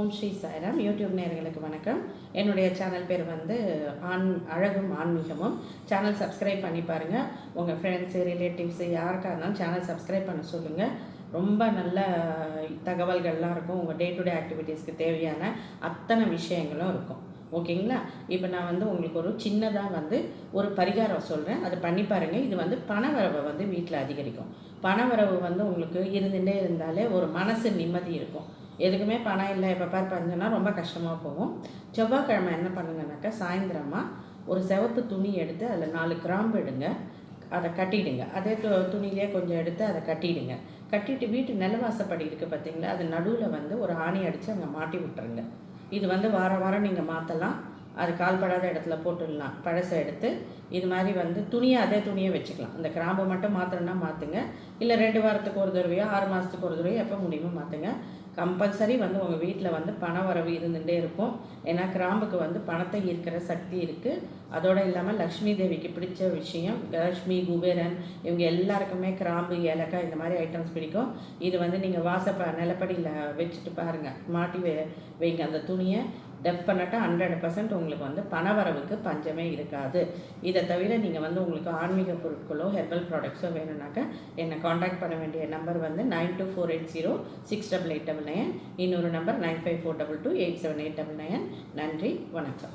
ஓம் Sri Sairam. YouTube நேர்களுக்கு வணக்கம். என்னுடைய சேனல் பேர் வந்து ஆண் அழகும் ஆன்மீகமும். சேனல் சப்ஸ்கிரைப் பண்ணி பாருங்கள் உங்கள் ஃப்ரெண்ட்ஸு ரிலேட்டிவ்ஸு யாருக்காக இருந்தாலும் சேனல் சப்ஸ்கிரைப் பண்ண சொல்லுங்கள் ரொம்ப நல்ல தகவல்கள்லாம் இருக்கும். உங்கள் டே டு டே ஆக்டிவிட்டீஸ்க்கு தேவையான அத்தனை விஷயங்களும் இருக்கும். ஓகேங்களா? இப்போ நான் வந்து உங்களுக்கு ஒரு சின்னதாக வந்து ஒரு பரிகாரம் சொல்கிறேன் அதை பண்ணி பாருங்கள் இது வந்து பணவரவை வந்து வீட்டில் அதிகரிக்கும். பணவரவு வந்து உங்களுக்கு இருந்துகிட்டே இருந்தாலே ஒரு மனசு நிம்மதி இருக்கும். எதுக்குமே பணம் இல்லை. எப்போ பார் பஞ்சனா ரொம்ப கஷ்டமாக போகும். செவ்வாய்க்கிழமை என்ன பண்ணுங்கனாக்கா சாயந்தரமாக ஒரு சிவப்பு துணி எடுத்து அதில் நாலு கிராம்பு எடுங்க. அதை கட்டிடுங்க. அதே து துணியிலே கொஞ்சம் எடுத்து அதை கட்டிடுங்க. கட்டிட்டு வீட்டு நிலவாசப்படி இருக்குது பார்த்தீங்களா? அது நடுவில் வந்து ஒரு ஆணி அடித்து அங்கே மாட்டி விட்டுருங்க. இது வந்து வாரம் வாரம் நீங்கள் மாற்றலாம் அது கால்படாத இடத்துல போட்டுடலாம். பழசை எடுத்து இது மாதிரி வந்து துணியை அதே துணியை வச்சுக்கலாம். அந்த கிராம்பு மட்டும் மாற்றணும்னா மாற்றுங்க இல்லை ரெண்டு வாரத்துக்கு ஒரு தடவையோ ஆறு மாதத்துக்கு ஒரு தடவையோ எப்போ முடியுமோ மாற்றுங்க கம்பல்சரி வந்து உங்கள் வீட்டில் வந்து பண வரவு இருந்துகிட்டே இருக்கும். ஏன்னா கிராம்புக்கு வந்து பணத்தை ஈர்க்கிற சக்தி இருக்குது அதோடு இல்லாமல் லக்ஷ்மி தேவிக்கு பிடிச்ச விஷயம் லக்ஷ்மி குபேரன் இவங்க எல்லாருக்குமே கிராம்பு ஏலக்காய் இந்த மாதிரி ஐட்டம்ஸ் பிடிக்கும். இது வந்து நீங்கள் வாசப்ப நிலப்படியில் வச்சுட்டு பாருங்கள் மாட்டி வை வைங்க அந்த துணியை. டெஃபினட்டாக ஹண்ட்ரட் பர்சன்ட் உங்களுக்கு வந்து பணவரவுக்கு பஞ்சமே இருக்காது. இதை தவிர நீங்கள் வந்து உங்களுக்கு ஆன்மீக பொருட்களோ ஹெர்பல் ப்ராடக்ட்ஸோ வேணும்னாக்கா என்னை காண்டாக்ட் பண்ண வேண்டிய நம்பர் வந்து nine two four eight zero six double eight double nine இன்னொரு number nine five four double two eight seven eight double nine நன்றி வணக்கம்.